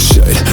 should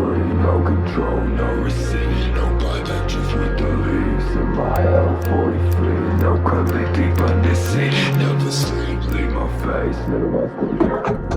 brain, no control, no receipt No directions with the leaves in my L43 No collecting but deceit Never sleep, leave my face, never my